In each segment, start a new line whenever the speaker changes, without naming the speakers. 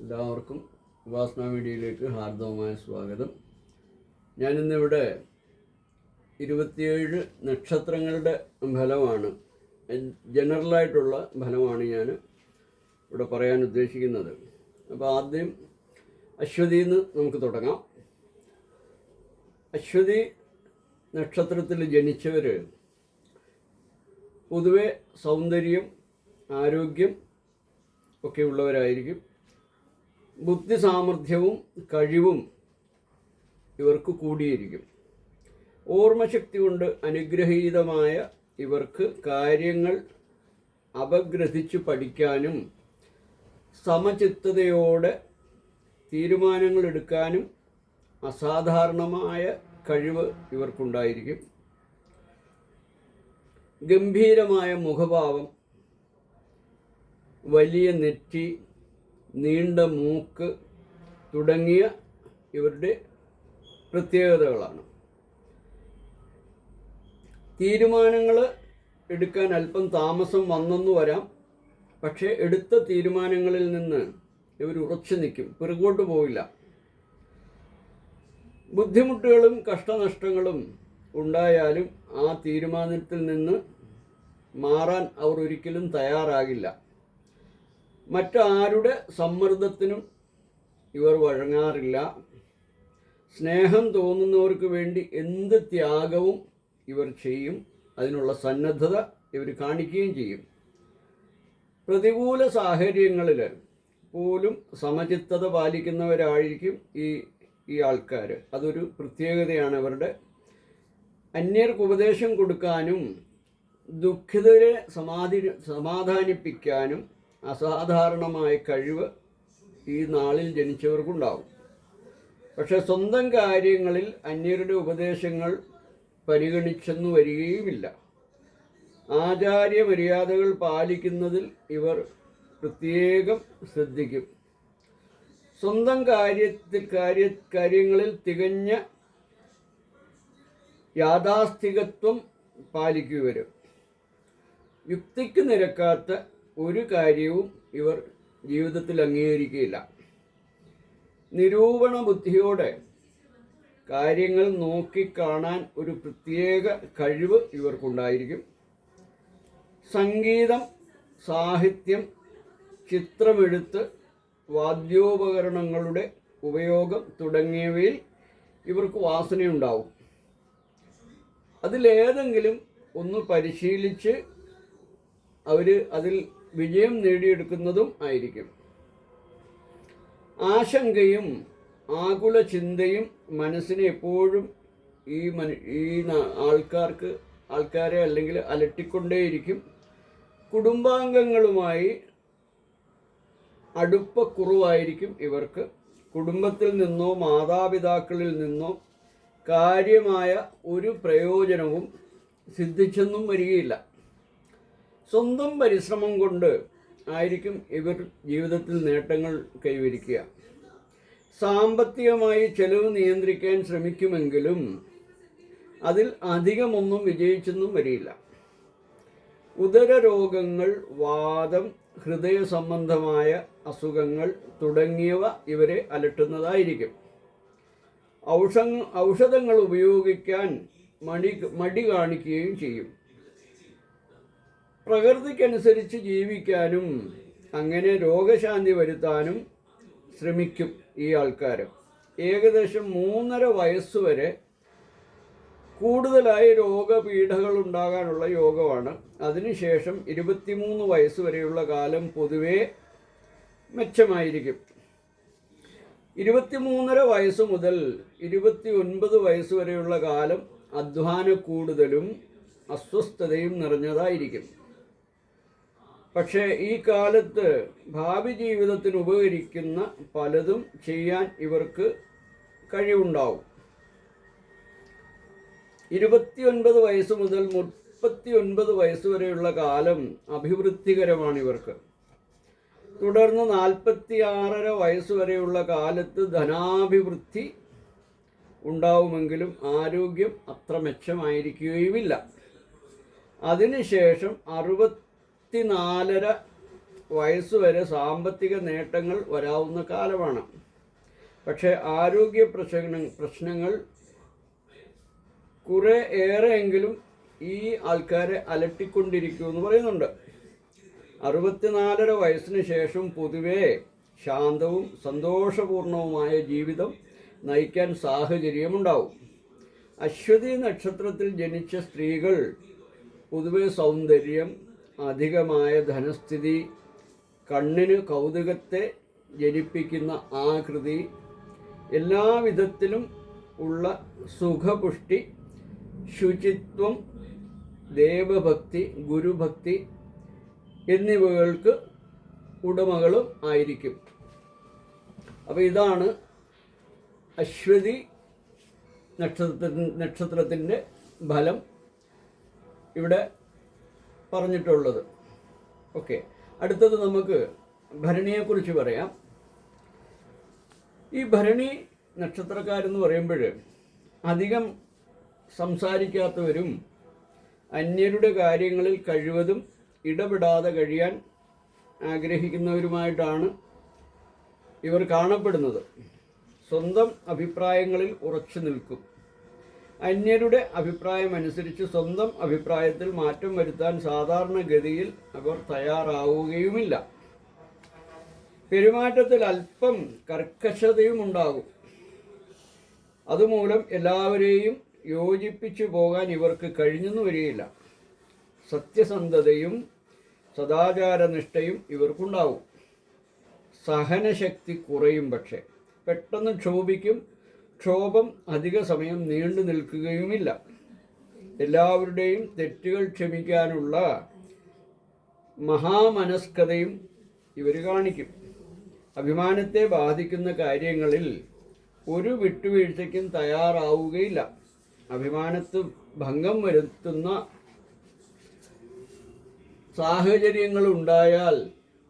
എല്ലാവർക്കും ഉപാസന മീഡിയയിലേക്ക് ഹാർദവമായ സ്വാഗതം. ഞാനിന്നിവിടെ ഇരുപത്തിയേഴ് നക്ഷത്രങ്ങളുടെ ഫലമാണ് ജനറലായിട്ടുള്ള ഫലമാണ് ഞാൻ ഇവിടെ പറയാൻ ഉദ്ദേശിക്കുന്നത്. അപ്പോൾ ആദ്യം അശ്വതിയിൽ നിന്ന് നമുക്ക് തുടങ്ങാം. അശ്വതി നക്ഷത്രത്തിൽ ജനിച്ചവർ പൊതുവെ സൗന്ദര്യം ആരോഗ്യം ഒക്കെ ഉള്ളവരായിരിക്കും. ബുദ്ധി സാമർഥ്യവും കഴിവും ഇവർക്ക് കൂടിയിരിക്കും. ഓർമ്മശക്തി കൊണ്ട് അനുഗ്രഹീതമായ ഇവർക്ക് കാര്യങ്ങൾ അപഗ്രഥിച്ച് പഠിക്കാനും സമചിത്തതയോടെ തീരുമാനങ്ങൾ എടുക്കാനും അസാധാരണമായ കഴിവ് ഇവർക്കുണ്ടായിരിക്കും. ഗംഭീരമായ മുഖഭാവം വലിയ നെറ്റി നീണ്ട മൂക്ക് തുടങ്ങിയ ഇവരുടെ പ്രത്യേകതകളാണ്. തീരുമാനങ്ങൾ എടുക്കാൻ അല്പം താമസം വന്നെന്ന് വരാം. പക്ഷേ എടുത്ത തീരുമാനങ്ങളിൽ നിന്ന് ഇവർ ഉറച്ചു നിൽക്കും. പിറകോട്ട് പോവില്ല. ബുദ്ധിമുട്ടുകളും കഷ്ടനഷ്ടങ്ങളും ഉണ്ടായാലും ആ തീരുമാനത്തിൽ നിന്ന് മാറാൻ അവർ ഒരിക്കലും തയ്യാറാകില്ല. മറ്റാരുടെ സമ്മർദ്ദത്തിനും ഇവർ വഴങ്ങാറില്ല. സ്നേഹം തോന്നുന്നവർക്ക് വേണ്ടി എന്ത് ത്യാഗവും ഇവർ ചെയ്യും. അതിനുള്ള സന്നദ്ധത ഇവർ കാണിക്കുകയും ചെയ്യും. പ്രതികൂല സാഹചര്യങ്ങളിൽ പോലും സമചിത്തത പാലിക്കുന്നവരായിരിക്കും ഈ ഈ ആൾക്കാർ. അതൊരു പ്രത്യേകതയാണ് അവരുടെ. അന്യർക്ക് ഉപദേശം കൊടുക്കാനും ദുഃഖിതരെ സമാധി സമാധാനിപ്പിക്കാനും അസാധാരണമായ കഴിവ് ഈ നാളിൽ ജനിച്ചവർക്കുണ്ടാവും. പക്ഷെ സ്വന്തം കാര്യങ്ങളിൽ അന്യരുടെ ഉപദേശങ്ങൾ പരിഗണിച്ചെന്നു വരികയുമില്ല. ആചാര്യ മര്യാദകൾ പാലിക്കുന്നതിൽ ഇവർ പ്രത്യേകം ശ്രദ്ധിക്കും. സ്വന്തം കാര്യത്തിൽ കാര്യ കാര്യങ്ങളിൽ തികഞ്ഞ യാഥാസ്ഥികത്വം പാലിക്കുവരും യുക്തിക്ക് നിരക്കാത്ത ഒരു കാര്യവും ഇവർ ജീവിതത്തിൽ അംഗീകരിക്കുകയില്ല. നിരൂപണ ബുദ്ധിയോടെ കാര്യങ്ങൾ നോക്കിക്കാണാൻ ഒരു പ്രത്യേക കഴിവ് ഇവർക്കുണ്ടായിരിക്കും. സംഗീതം സാഹിത്യം ചിത്രമെഴുത്ത് വാദ്യോപകരണങ്ങളുടെ ഉപയോഗം തുടങ്ങിയവയിൽ ഇവർക്ക് വാസനയുണ്ടാവും. അതിലേതെങ്കിലും ഒന്ന് പരിശീലിച്ച് അവർ അതിൽ വിജയം നേടിയെടുക്കുന്നതും ആയിരിക്കും. ആശങ്കയും ആകുല ചിന്തയും മനസ്സിനെ എപ്പോഴും ഈ മനു ഈ ആൾക്കാർക്ക് ആൾക്കാരെ അല്ലെങ്കിൽ അലട്ടിക്കൊണ്ടേയിരിക്കും. കുടുംബാംഗങ്ങളുമായി അടുപ്പക്കുറവായിരിക്കും ഇവർക്ക്. കുടുംബത്തിൽ നിന്നോ മാതാപിതാക്കളിൽ നിന്നോ കാര്യമായ ഒരു പ്രയോജനവും സിദ്ധിച്ചെന്നും വരികയില്ല. സ്വന്തം പരിശ്രമം കൊണ്ട് ആയിരിക്കും ഇവർ ജീവിതത്തിൽ നേട്ടങ്ങൾ കൈവരിക്കുക. സാമ്പത്തികമായി ചെലവ് നിയന്ത്രിക്കാൻ ശ്രമിക്കുമെങ്കിലും അതിൽ അധികമൊന്നും വിജയിച്ചെന്നും വരില്ല. ഉദരരോഗങ്ങൾ വാദം ഹൃദയ സംബന്ധമായ അസുഖങ്ങൾ തുടങ്ങിയവ ഇവരെ അലട്ടുന്നതായിരിക്കും. ഔഷ ഔഷധങ്ങൾ ഉപയോഗിക്കാൻ മടി മടി കാണിക്കുകയും ചെയ്യും. പ്രകൃതിക്കനുസരിച്ച് ജീവിക്കാനും അങ്ങനെ രോഗശാന്തി വരുത്താനും ശ്രമിക്കും ഈ ആൾക്കാർ ഏകദേശം മൂന്നര വയസ്സുവരെ കൂടുതലായി രോഗപീഠകൾ ഉണ്ടാകാനുള്ള യോഗമാണ്. അതിനുശേഷം ഇരുപത്തിമൂന്ന് വയസ്സ് വരെയുള്ള കാലം പൊതുവേ മെച്ചമായിരിക്കും. ഇരുപത്തിമൂന്നര വയസ്സ് മുതൽ ഇരുപത്തി ഒൻപത് വയസ്സ് വരെയുള്ള കാലം അധ്വാന കൂടുതലും അസ്വസ്ഥതയും നിറഞ്ഞതായിരിക്കും. പക്ഷേ ഈ കാലത്ത് ഭാവി ജീവിതത്തിന് ഉപകരിക്കുന്ന പലതും ചെയ്യാൻ ഇവർക്ക് കഴിവുണ്ടാവും. ഇരുപത്തിയൊൻപത് വയസ്സ് മുതൽ മുപ്പത്തി ഒൻപത് വയസ്സ് വരെയുള്ള കാലം അഭിവൃദ്ധികരമാണ് ഇവർക്ക്. തുടർന്ന് നാൽപ്പത്തി ആറര വയസ്സ് വരെയുള്ള കാലത്ത് ധനാഭിവൃദ്ധി ഉണ്ടാവുമെങ്കിലും ആരോഗ്യം അത്ര മെച്ചമായിരിക്കുകയുമില്ല. അതിനുശേഷം അറുപത്തിനാലര വയസ്സുവരെ സാമ്പത്തിക നേട്ടങ്ങൾ വരാവുന്ന കാലമാണ്. പക്ഷേ ആരോഗ്യ പ്രശ്ന പ്രശ്നങ്ങൾ കുറെ ഏറെയെങ്കിലും ഈ ആൾക്കാരെ അലട്ടിക്കൊണ്ടിരിക്കുമെന്ന് പറയുന്നുണ്ട്. അറുപത്തിനാലര വയസ്സിന് ശേഷം പൊതുവേ ശാന്തവും സന്തോഷപൂർണവുമായ ജീവിതം നയിക്കാൻ സാഹചര്യമുണ്ടാവും. അശ്വതി നക്ഷത്രത്തിൽ ജനിച്ച സ്ത്രീകൾ പൊതുവെ സൗന്ദര്യം അധികമായ ധനസ്ഥിതി കണ്ണിന് കൗതുകത്തെ ജനിപ്പിക്കുന്ന ആകൃതി എല്ലാവിധത്തിലും ഉള്ള സുഖപുഷ്ടി ശുചിത്വം ദേവഭക്തി ഗുരുഭക്തി എന്നിവകൾക്ക് ഉടമകളും ആയിരിക്കും. അപ്പോൾ ഇതാണ് അശ്വതി നക്ഷത്ര നക്ഷത്രത്തിന്റെ ഫലം. ഇവിടെ പറഞ്ഞിട്ടുള്ളത്. ഓക്കെ. അടുത്തത് നമുക്ക് ഭരണിയെക്കുറിച്ച് പറയാം. ഈ ഭരണി നക്ഷത്രക്കാരെന്ന് പറയുമ്പോൾ അധികം സംസാരിക്കാത്തവരും അന്യരുടെ കാര്യങ്ങളിൽ കഴിവതും ഇടപെടാതെ കഴിയാൻ ആഗ്രഹിക്കുന്നവരുമായിട്ടാണ് ഇവർ കാണപ്പെടുന്നത്. സ്വന്തം അഭിപ്രായങ്ങളിൽ ഉറച്ചു നിൽക്കും. അന്യരുടെ അഭിപ്രായമനുസരിച്ച് സ്വന്തം അഭിപ്രായത്തിൽ മാറ്റം വരുത്താൻ സാധാരണഗതിയിൽ അവർ തയ്യാറാവുകയുമില്ല. പെരുമാറ്റത്തിൽ അല്പം കർക്കശതയും ഉണ്ടാകും. അതുമൂലം എല്ലാവരെയും യോജിപ്പിച്ചു പോകാൻ ഇവർക്ക് കഴിഞ്ഞെന്ന് വരികയില്ല. സത്യസന്ധതയും സദാചാരനിഷ്ഠയും ഇവർക്കുണ്ടാവും. സഹനശക്തി കുറയും പക്ഷേ. പെട്ടെന്ന് ക്ഷോഭിക്കും ക്ഷോഭം അധിക സമയം നീണ്ടു നിൽക്കുകയുമില്ല. എല്ലാവരുടെയും തെറ്റുകൾ ക്ഷമിക്കാനുള്ള മഹാമനസ്കതയും ഇവർ കാണിക്കും. അഭിമാനത്തെ ബാധിക്കുന്ന കാര്യങ്ങളിൽ ഒരു വിട്ടുവീഴ്ചയ്ക്കും തയ്യാറാവുകയില്ല. അഭിമാനത്ത് ഭംഗം വരുത്തുന്ന സാഹചര്യങ്ങൾ ഉണ്ടായാൽ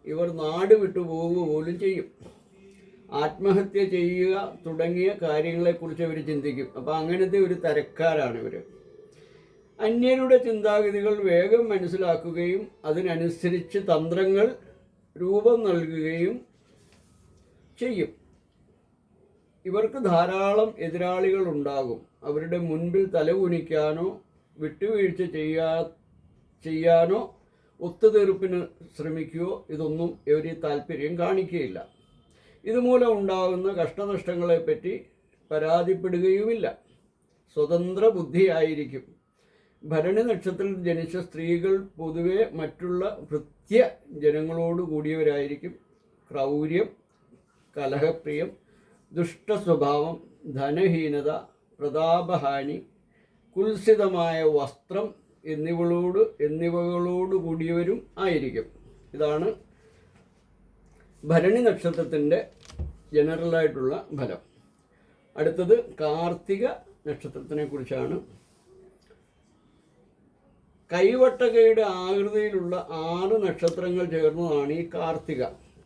ഇവർ നാട് വിട്ടുപോകുക പോലും ചെയ്യും. ആത്മഹത്യ ചെയ്യുക തുടങ്ങിയ കാര്യങ്ങളെക്കുറിച്ച് അവർ ചിന്തിക്കും. അപ്പോൾ അങ്ങനത്തെ ഒരു തരക്കാരാണ് ഇവർ അന്യരുടെ ചിന്താഗതികൾ വേഗം മനസ്സിലാക്കുകയും അതിനനുസരിച്ച് തന്ത്രങ്ങൾ രൂപം നൽകുകയും ചെയ്യും. ഇവർക്ക് ധാരാളം എതിരാളികൾ ഉണ്ടാകും അവരുടെ മുൻപിൽ തലകുനിക്കാനോ വിട്ടുവീഴ്ച ചെയ്യാ ചെയ്യാനോ ഒത്തുതീർപ്പിന് ശ്രമിക്കുകയോ ഇതൊന്നും ഇവർ താല്പര്യം കാണിക്കുകയില്ല. ഇതുമൂലം ഉണ്ടാകുന്ന കഷ്ടനഷ്ടങ്ങളെപ്പറ്റി പരാതിപ്പെടുകയുമില്ല. സ്വതന്ത്ര ബുദ്ധിയായിരിക്കും ഭരണി നക്ഷത്രത്തിൽ ജനിച്ച സ്ത്രീകൾ പൊതുവെ മറ്റുള്ള ഭൃത്യ ജനങ്ങളോട് കൂടിയവരായിരിക്കും. ക്രൗര്യം കലഹപ്രിയം ദുഷ്ടസ്വഭാവം ധനഹീനത പ്രതാപഹാനി കുൽസിതമായ വസ്ത്രം എന്നിവളോട് എന്നിവകളോട് കൂടിയവരും ആയിരിക്കും. ഇതാണ് ഭരണി നക്ഷത്രത്തിന്റെ ജനറലായിട്ടുള്ള ഫലം. അടുത്തത് കാർത്തിക നക്ഷത്രത്തിനെ കുറിച്ചാണ്. കൈവട്ടകയുടെ ആകൃതിയിലുള്ള ആറ് നക്ഷത്രങ്ങൾ ചേർന്നതാണ് ഈ കാർത്തിക.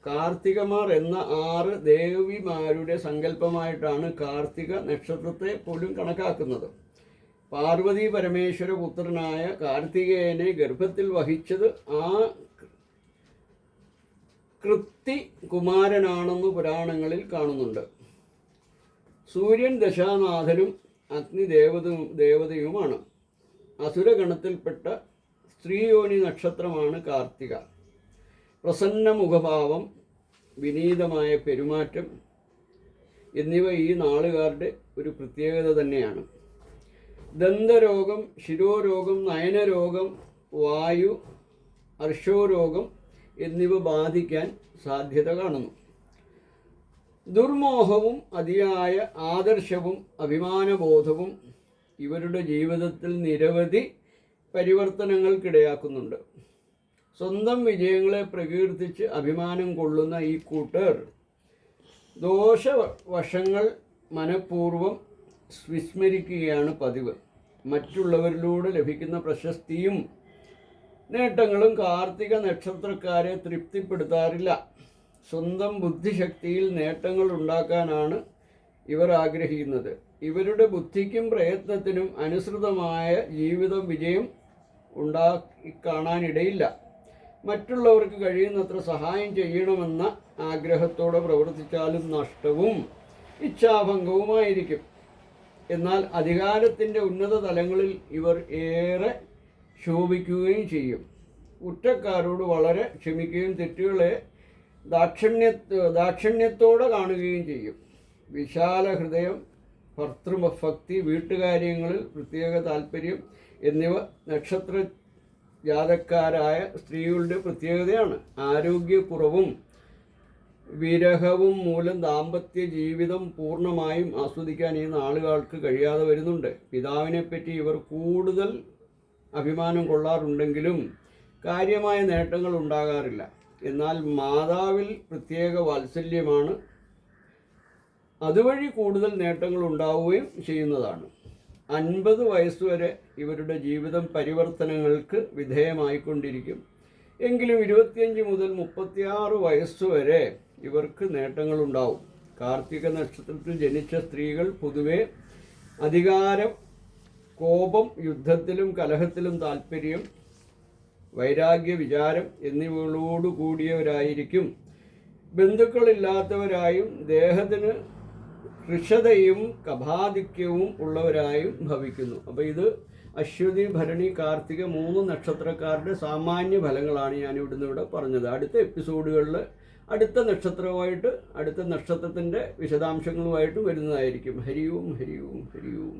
കാർത്തികമാർ എന്ന ആറ് ദേവിമാരുടെ സങ്കല്പമായിട്ടാണ് കാർത്തിക നക്ഷത്രത്തെ പോലും കണക്കാക്കുന്നത്. പാർവതി പരമേശ്വര പുത്രനായ കാർത്തികേയനെ ഗർഭത്തിൽ വഹിച്ചത് ആ കൃത്തി കുമാരനാണെന്ന് പുരാണങ്ങളിൽ കാണുന്നുണ്ട്. സൂര്യൻ ദശാനാഥനും അഗ്നി ദേവത ദേവതയുമാണ്. അസുരഗണത്തിൽപ്പെട്ട സ്ത്രീയോനി നക്ഷത്രമാണ് കാർത്തിക. പ്രസന്ന മുഖഭാവം വിനീതമായ പെരുമാറ്റം എന്നിവ ഈ നാളുകാരുടെ ഒരു പ്രത്യേകത തന്നെയാണ്. ദന്തരോഗം ശിരോരോഗം നയനരോഗം വായു അർഷോരോഗം എന്നിവ ബാധിക്കാൻ സാധ്യത കാണുന്നു. ദുർമോഹവും അതിയായ ആദർശവും അഭിമാനബോധവും ഇവരുടെ ജീവിതത്തിൽ നിരവധി പരിവർത്തനങ്ങൾക്കിടയാക്കുന്നുണ്ട്. സ്വന്തം വിജയങ്ങളെ പ്രകീർത്തിച്ച് അഭിമാനം കൊള്ളുന്ന ഈ കൂട്ടർ ദോഷവശങ്ങൾ മനഃപൂർവം വിസ്മരിക്കുകയാണ് പതിവ്. മറ്റുള്ളവരിലൂടെ ലഭിക്കുന്ന പ്രശസ്തിയും നേട്ടങ്ങളും കാർത്തിക നക്ഷത്രക്കാരെ തൃപ്തിപ്പെടുത്താറില്ല. സ്വന്തം ബുദ്ധിശക്തിയിൽ നേട്ടങ്ങൾ ഉണ്ടാക്കാനാണ് ഇവർ ആഗ്രഹിക്കുന്നത്. ഇവരുടെ ബുദ്ധിക്കും പ്രയത്നത്തിനും അനുസൃതമായ ജീവിതം വിജയം ഉണ്ടാക്കി കാണാനിടയില്ല. മറ്റുള്ളവർക്ക് കഴിയുന്നത്ര സഹായം ചെയ്യണമെന്ന ആഗ്രഹത്തോടെ പ്രവർത്തിച്ചാലും നഷ്ടവും ഇച്ഛാഭംഗവുമായിരിക്കും. എന്നാൽ അധികാരത്തിന്റെ ഉന്നത തലങ്ങളിൽ ഇവർ ഏറെ ശോഭിക്കുകയും ചെയ്യും. കുറ്റക്കാരോട് വളരെ ക്ഷമിക്കുകയും തെറ്റുകളെ ദാക്ഷിണ്യ ദാക്ഷിണ്യത്തോടെ കാണുകയും ചെയ്യും. വിശാല ഹൃദയം ഭർത്തൃഭക്തി വീട്ടുകാര്യങ്ങളിൽ പ്രത്യേക താല്പര്യം എന്നിവ നക്ഷത്ര ജാതക്കാരായ സ്ത്രീകളുടെ പ്രത്യേകതയാണ്. ആരോഗ്യക്കുറവും വിരഹവും മൂലം ദാമ്പത്യ ജീവിതം പൂർണമായും ആസ്വദിക്കാൻ ഈ നാളുകൾക്ക് കഴിയാതെ വരുന്നുണ്ട്. പിതാവിനെപ്പറ്റി ഇവർ കൂടുതൽ അഭിമാനം കൊള്ളാറുണ്ടെങ്കിലും കാര്യമായ നേട്ടങ്ങൾ ഉണ്ടാകാറില്ല. എന്നാൽ മാതാവിൽ പ്രത്യേക വാത്സല്യമാണ്. അതുവഴി കൂടുതൽ നേട്ടങ്ങൾ ഉണ്ടാവുകയും ചെയ്യുന്നതാണ്. അൻപത് വയസ്സുവരെ ഇവരുടെ ജീവിതം പരിവർത്തനങ്ങൾക്ക് വിധേയമായിക്കൊണ്ടിരിക്കും. എങ്കിലും ഇരുപത്തിയഞ്ച് മുതൽ മുപ്പത്തിയാറ് വയസ്സുവരെ ഇവർക്ക് നേട്ടങ്ങളുണ്ടാവും. കാർത്തിക നക്ഷത്രത്തിൽ ജനിച്ച സ്ത്രീകൾ പൊതുവെ അധികാരം കോപം യുദ്ധത്തിലും കലഹത്തിലും താല്പര്യം വൈരാഗ്യ വിചാരം എന്നിവകളോടുകൂടിയവരായിരിക്കും ബന്ധുക്കളില്ലാത്തവരായും ദേഹത്തിന് കൃഷതയും കഭാധിക്യവും ഉള്ളവരായും ഭവിക്കുന്നു. അപ്പോൾ ഇത് അശ്വതി ഭരണി കാർത്തിക മൂന്ന് നക്ഷത്രക്കാരുടെ സാമാന്യ ഫലങ്ങളാണ് ഞാൻ ഇവിടുന്ന് ഇവിടെ പറഞ്ഞത്. അടുത്ത എപ്പിസോഡുകളിൽ അടുത്ത നക്ഷത്രവുമായിട്ട് അടുത്ത നക്ഷത്രത്തിന്റെ വിശദാംശങ്ങളുമായിട്ട് വരുന്നതായിരിക്കും. ഹരിയും ഹരിയും ഹരിയും.